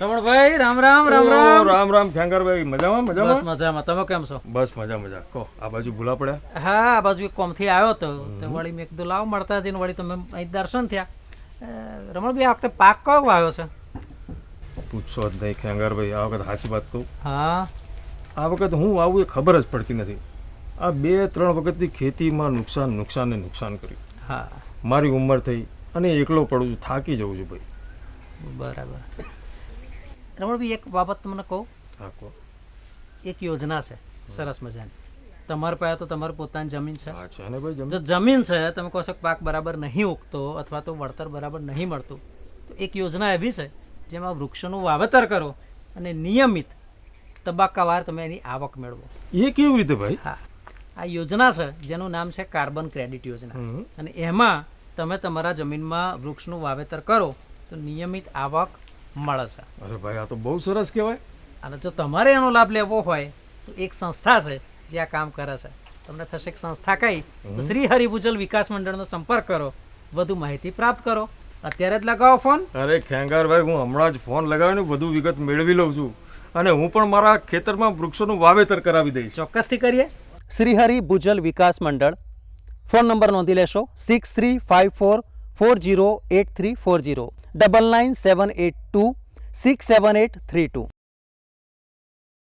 રમણભાઈ રામ રામ રામ રામ. રામ રામ. ખેંગરભાઈ મજામાં બસ મજામાં. મજામાં તમે કેમ છો? બસ મજા મજા. કહો આ બાજુ ભૂલા પડ્યા? હા આ બાજુ એક કોમથી આવ્યો તો તો વળી મેં કીધું લાવ મળતા જઈને વળી તમે અહીં દર્શન થયા. રમણભાઈ આ વખતે પાક કયો વાવ્યો છે? પૂછશો જ નહીં ખેંગરભાઈ આ વખત સાચી વાત કહું. હા. આ વખત હું આવું એ ખબર જ પડતી નથી. આ બે ત્રણ વખતથી ખેતીમાં નુકસાન નુકસાન ને નુકસાન કર્યું. હા. મારી ઉંમર થઈ અને એકલો પડું છું થાકી જઉં છું ભાઈ. બરાબર. રમણભાઈ એક બાબત તમને કહું? એક યોજના છે સરસ મજાની. તમારી પાસે તો તમારી પોતાની જમીન છે. જો જમીન છે તમે કહો છો પાક બરાબર નહીં ઉગતો અથવા તો વળતર બરાબર નહીં મળતું તો એક યોજના એવી છે જેમાં વૃક્ષોનું વાવેતર કરો અને નિયમિત તબક્કાવાર તમે એની આવક મેળવો. એ કેવી રીતે ભાઈ? હા. આ યોજના છે જેનું નામ છે કાર્બન ક્રેડિટ યોજના. અને એમાં તમે તમારા જમીનમાં વૃક્ષનું વાવેતર કરો તો નિયમિત આવક મળે છે. અરે ભાઈ આ તો બહુ સરસ કહેવાય. અને જો તમારે એનો લાભ લેવો હોય તો એક સંસ્થા છે જે આ કામ કરે છે. તમને થશે એક સંસ્થા કઈ તો શ્રી હરિભુજલ વિકાસ મંડળનો સંપર્ક કરો વધુ માહિતી પ્રાપ્ત કરો. અત્યારે જ લગાવો ફોન. અરે ખેંગારભાઈ હું હમણાં જ ફોન લગાવીને વધુ વિગત મેળવી લઉં છું. અને હું પણ મારા ખેતરમાં વૃક્ષોનું વાવેતર કરાવી દઈશ. ચોક્કસથી કરીએ. શ્રીહરિ ભુજલ વિકાસ મંડળ. ફોન નંબર નોંધી લેશો. Six three five four four zero eight three four zero double nine seven eight two six seven eight three two.